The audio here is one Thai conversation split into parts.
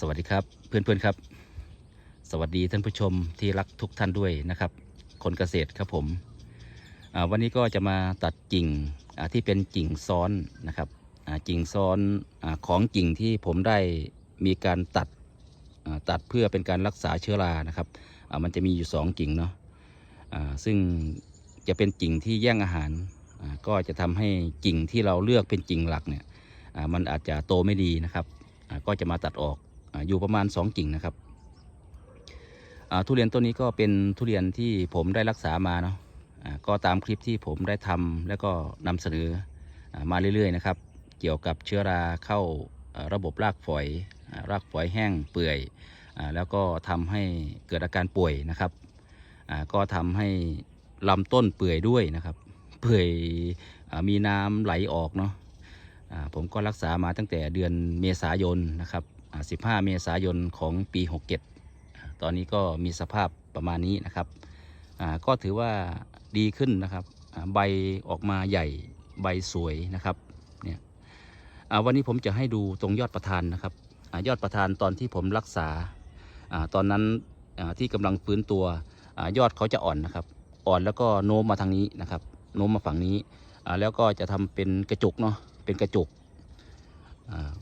สวัสดีครับเพื่อนๆครับ สวัสดีท่านผู้ชมที่รักทุกท่านด้วยนะครับ คนเกษตรครับผมวันนี้ก็จะมาตัดกิ่งที่เป็นกิ่งซ้อนนะครับกิ่งซ้อนอของกิ่งที่ผมได้มีการตัดตัดเพื่อเป็นการรักษาเชื้อรานะครับมันจะมีอยู่สองกิ่งเนาะซึ่งจะเป็นกิ่งที่แย่งอาหารก็จะทำให้กิ่งที่เราเลือกเป็นกิ่งหลักเนี่ยมันอาจจะโตไม่ดีนะครับก็จะมาตัดออก อยู่ประมาณ 2 กิ่งนะครับทุเรียนต้นนี้ก็เป็นทุเรียนที่ผมได้รักษามาเนาะก็ตามคลิปที่ผมได้ทำแล้วก็นำเสนออมาเรื่อยๆนะครับ เกี่ยวกับเชื้อราเข้าระบบรากฝอย รากฝอยแห้งเปื่อยอแล้วก็ทำให้เกิดอาการป่วยนะครับก็ทำให้ลำต้นเปื่อยด้วยนะครับ เปื่อยอมีน้ำไหลออกเนาะผมก็รักษามาตั้งแต่เดือนเมษายนนะครับ 15 เมษายนของปี 67 ตอนนี้ก็มีสภาพประมาณนี้นะครับ ก็ถือว่าดีขึ้นนะครับ ใบออกมาใหญ่ใบสวยนะครับ เนี่ยวันนี้ผมจะให้ดูตรงยอดประธานนะครับอยอดประธานตอนที่ผมรักษาอตอนนั้นที่กำลังฟื้นตัวอยอดเขาจะอ่อนนะครับ อ่อนแล้วก็โน้มมาทางนี้นะครับ โน้มมาฝั่งนี้ แล้วก็จะทำเป็นกระจุกเนาะ เป็นกระจุกอ่า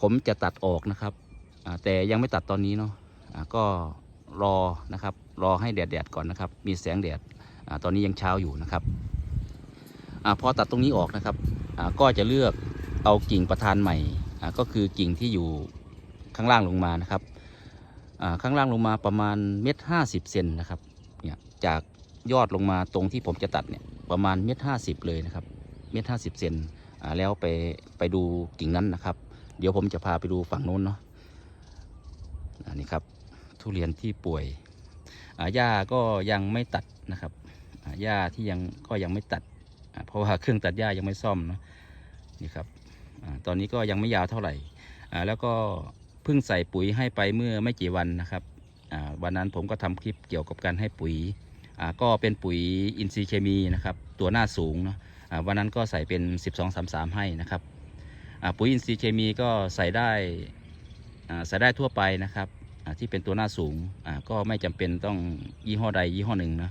ผมจะตัดออกนะครับแต่ยังไม่ตัดตอนนี้เนาะก็รอนะครับรอให้แดดแดดก่อนนะครับ มีแสงแดดอตอนนี้ยังเช้าอยู่นะครับอพอตัดตรงนี้ออกนะครับก็จะเลือกเอากิ่งประธานใหม่ก็คือกิ่งที่อยู่ข้างล่างลงมานะครับข้างล่างลงมาประมาณเม็ดห้าสิบเซนนะครับเนี่ยจากยอดลงมาตรงที่ผมจะตัดเนี่ยประมาณเม็ดห้าสิบเลยนะครับเม็ดห้าสิบเซนแล้วไปไปดูกิ่งนั้นนะครับ เดี๋ยวผมจะพาไปดูฝั่งโน้นเนาะอันนี้ครับ ทุเรียนที่ป่วยอ่าหญ้าก็ยังไม่ตัดนะครับอ่าหญ้าที่ยังก็ยังไม่ตัด เพราะว่าเครื่องตัดหญ้ายังไม่ซ่อมเนาะนี่ครับอตอนนี้ก็ยังไม่ยาวเท่าไหร่แล้วก็เพิ่งใส่ปุ๋ยให้ไปเมื่อไม่กี่วันนะครับวันนั้นผมก็ทำคลิปเกี่ยวกับการให้ปุ๋ยก็เป็นปุ๋ยอินทรีย์เคมีนะครับ ตัวหน้าสูงเนาะวันนั้นก็ใส่เป็น 1233 ให้นะครับ ปุ๋ยอินทรีย์เคมีก็ใส่ได้ใส่ได้ทั่วไปนะครับที่เป็นตัวหน้าสูงก็ไม่จำเป็นต้องยี่ห้อใดยี่ห้อหนึ่งนะ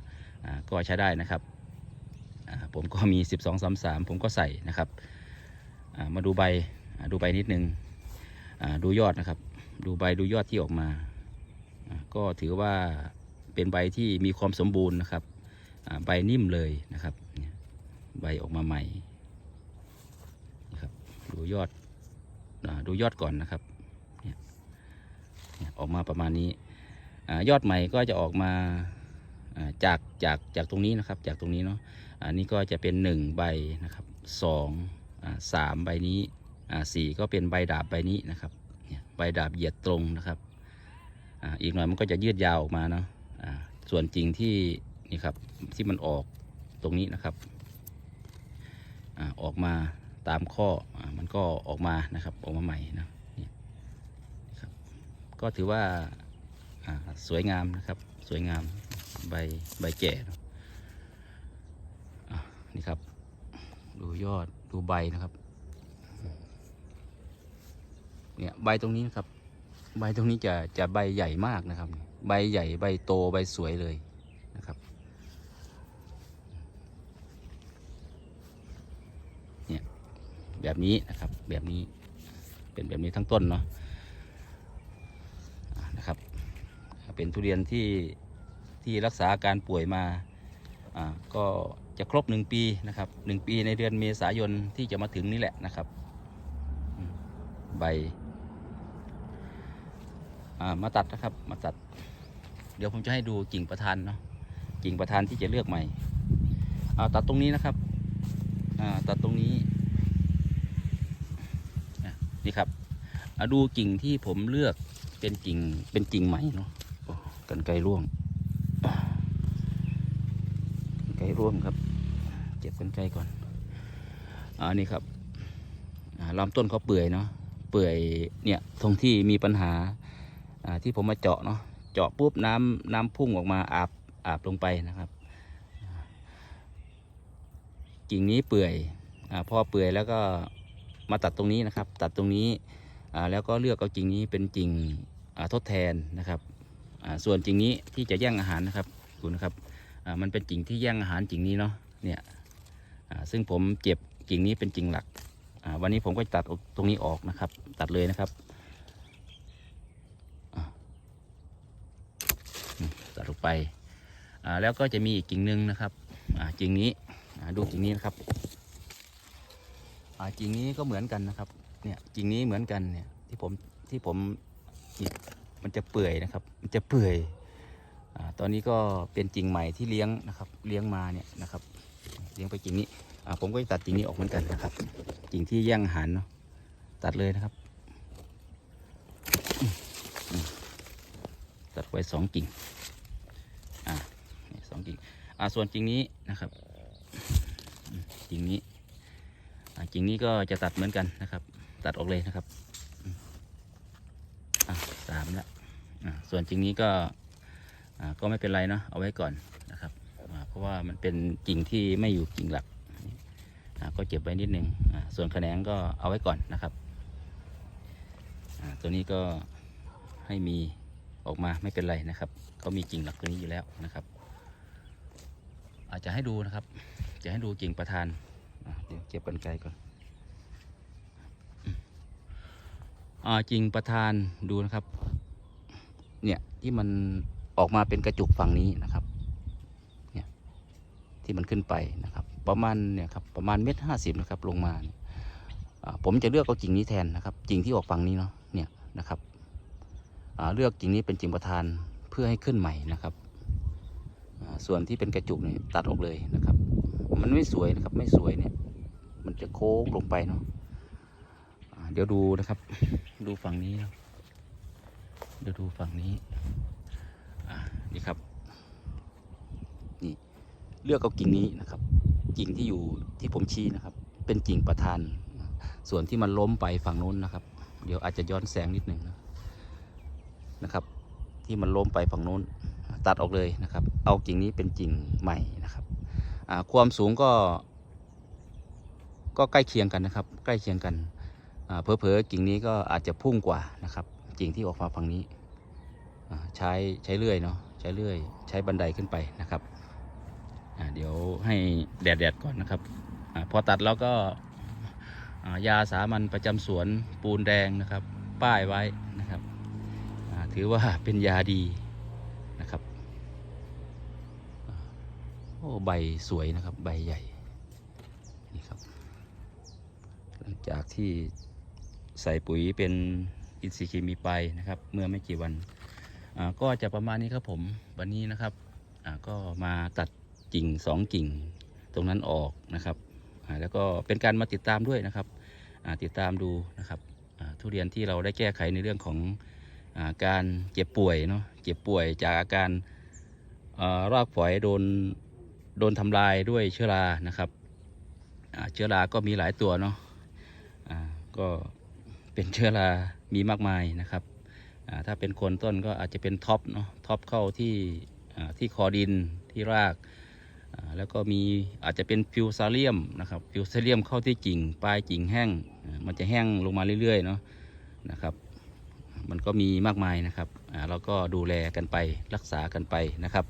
ก็ใช้ได้นะครับผมก็มี 12 3 3 ผมก็ใส่นะครับมาดูใบดูใบนิดนึงอ่าดูยอดนะครับ ดูใบดูยอดที่ออกมา ก็ถือว่าเป็นใบที่มีความสมบูรณ์นะครับใบนิ่มเลยนะครับ ใบออกมาใหม่ ดูยอดดูยอดก่อนนะครับเนี่ยออกมาประมาณนี้อยอดใหม่ก็จะออกมาจากจากจากตรงนี้นะครับ จากตรงนี้เนาะอันนี้ก็จะเป็นหนึ่งใบนะครับสองสามใบนี้สี่ก็เป็นใบดาบใบนี้นะครับใบดาบเหยียดตรงนะครับอีกหน่อยมันก็จะยืดยาวออกมาเนาะส่วนจริงที่นี่ครับที่มันออกตรงนี้นะครับออกมาตามข้อ มันก็ออกมานะครับออกมาใหม่นะนี่ครับก็ถือว่าสวยงามนะครับสวยงามใบใบแก่นะนี่ครับ ดูยอดดูใบนะครับเนี่ยใบตรงนี้นะครับ ใบตรงนี้จะจะใบใหญ่มากนะครับ ใบใหญ่ใบโตใบสวยเลยนะครับ แบบนี้นะครับ แบบนี้เป็นแบบนี้ทั้งต้นเนาะนะครับ เป็นทุเรียนที่ที่รักษาอาการป่วยมาอ่าก็จะครบหนึ่งปีนะครับหนึ่งปีในเดือนเมษายนที่จะมาถึงนี่แหละนะครับ ใบอ่ามาตัดนะครับมาตัด เดี๋ยวผมจะให้ดูกิ่งประธานเนาะกิ่งประธานที่จะเลือกใหม่อ่าตัดตรงนี้นะครับอ่าตัดตรงนี้ นี่ครับอะดูกิ่งที่ผมเลือกเป็นกิ่งเป็นกิ่งใหม่เนาะกันไกลร่วงกันไกลร่วงครับ เก็บกันไกลก่อนอ่านี่ครับอ่าลำต้นเขาเปื่อยเนาะเปื่อยเนี่ยตรงที่มีปัญหาที่ผมมาเจาะเนาะเจาะปุ๊บน้ำน้ำพุ่งออกมาอาบอาบลงไปนะครับ กิ่งนี้เปื่อยอพอเปื่อยแล้วก็ มาตัดตรงนี้นะครับ ตัดตรงนี้แล้วก็เลือกเอากิ่งนี้เป็นกิ่งทดแทนนะครับส่วนกิ่งนี้ที่จะแย่งอาหารนะครับดูนะครับมันเป็นกิ่งที่แย่งอาหารกิ่งนี้เนาะเนี่ยซึ่งผมเจ็บกิ่งนี้เป็นกิ่งหลักวันนี้ผมก็จะตัดตรงนี้ออกนะครับ ตัดเลยนะครับตัดออกไปแล้วก็จะมีอีกกิ่งหนึ่งนะครับอ่ากิ่งนี้ดูกิ่งนี้นะครับ กิ่งนี้ก็เหมือนกันนะครับ เนี่ยกิ่งนี้เหมือนกันเนี่ยที่ผมที่ผมเนี่ยมันจะเปื่อยนะครับ มันจะเปื่อยอตอนนี้ก็เป็นกิ่งใหม่ที่เลี้ยงนะครับ เลี้ยงมาเนี่ยนะครับ เลี้ยงไปกิ่งนี้ผมก็จะตัดกิ่งนี้ออกเหมือนกันนะครับ กิ่งที่แย่งอาหารเนาะตัดเลยนะครับ ตัดไว้สองกิ่งอ่าสองกิ่งอ่าส่วนกิ่งนี้นะครับอืมกิ่งนี้ กิ่งนี้ก็จะตัดเหมือนกันนะครับ ตัดออกเลยนะครับสามละอะส่วนจริงนี้ก็ก็ไม่เป็นไรเนาะเอาไว้ก่อนนะครับ เพราะว่ามันเป็นกิ่งที่ไม่อยู่กิ่งหลักก็เก็บไว้นิดนึงส่วนแขนงก็เอาไว้ก่อนนะครับตัวนี้ก็ให้มีออกมาไม่เป็นไรนะครับเขามีกิ่งหลักตัวนี้อยู่แล้วนะครับ อาจจะให้ดูนะครับ จะให้ดูกิ่งประธาน เดี๋ยวเก็บกันไกลก่อนอ่าจริงประธานดูนะครับ เนี่ยที่มันออกมาเป็นกระจุกฝั่งนี้นะครับ เนี่ยที่มันขึ้นไปนะครับ ประมาณเนี่ยครับประมาณเม็ดห้าสิบนะครับลงมาผมจะเลือกเอากิ่งนี้แทนนะครับกิ่งที่ออกฝั่งนี้เนาะเนี่ยนะครับเลือกกิ่งนี้เป็นกิ่งประธานเพื่อให้ขึ้นใหม่นะครับ ส่วนที่เป็นกระจุกเนี่ยตัดออกเลยนะครับ มันไม่สวยนะครับไม่สวยเนี่ย มันจะโค้งลงไปเนาะเดี๋ยวดูนะครับ ดูฝั่งนี้เนาะเดี๋ยวดูฝั่งนี้นี่ครับนี่เลือกเอากิ่งนี้นะครับ กิ่งที่อยู่ที่ผมชี้นะครับ เป็นกิ่งประธาน ส่วนที่มันล้มไปฝั่งนู้นนะครับ เดี๋ยวอาจจะย้อนแสงนิดหนึ่งนะนะครับ ที่มันล้มไปฝั่งนู้นตัดออกเลยนะครับ เอากิ่งนี้เป็นกิ่งใหม่นะครับ ความสูงก็ ก็ใกล้เคียงกันนะครับ ใกล้เคียงกันอ่าเผลอๆกิ่งนี้ก็อาจจะพุ่งกว่านะครับกิ่งที่ออกมาฝั่งนี้ใช้ใช้เลื่อยเนาะใช้เลื่อย ใช้บันไดขึ้นไปนะครับเดี๋ยวให้แดดๆก่อนนะครับอพอตัดแล้วก็ยาสามัญประจำสวนปูนแดงนะครับ ป้ายไว้นะครับถือว่าเป็นยาดีนะครับอ่าโอ้ใบสวยนะครับใบใหญ่นี่ครับ หลังจากที่ใส่ปุ๋ยเป็นอินทรีย์เคมีไปนะครับ เมื่อไม่กี่วันก็จะประมาณนี้ครับผมวันนี้นะครับก็มาตัดกิ่งสองกิ่งตรงนั้นออกนะครับแล้วก็เป็นการมาติดตามด้วยนะครับติดตามดูนะครับทุเรียนที่เราได้แก้ไขในเรื่องของอการเจ็บป่วยเนาะเจ็บป่วยจากอาการรากฝอยโดน โดนทำลายด้วยเชื้อรานะครับเชื้อราก็มีหลายตัวเนาะก็เป็นเชื้อรามีมากมายนะครับถ้าเป็นโคนต้นก็อาจจะเป็นท็อปเนาะท็อปเข้าที่ที่คอดินที่ราก แล้วก็มีอาจจะเป็นฟิวซาเลียมนะครับฟิวซาเลียมเข้าที่กิ่งปลายกิ่งแห้ง มันจะแห้งลงมาเรื่อยๆเนาะนะครับมันก็มีมากมายนะครับอ่าเราก็ดูแลกันไปรักษากันไปนะครับ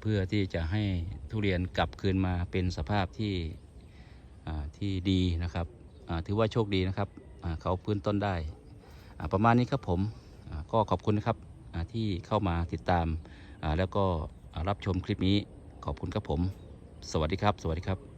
เพื่อที่จะให้ทุเรียนกลับคืนมาเป็นสภาพที่ที่ดีนะครับถือว่าโชคดีนะครับเขาพื้นต้นได้ ประมาณนี้ครับผมก็ขอบคุณนะครับที่เข้ามาติดตามแล้วก็รับชมคลิปนี้ขอบคุณครับผม สวัสดีครับ สวัสดีครับ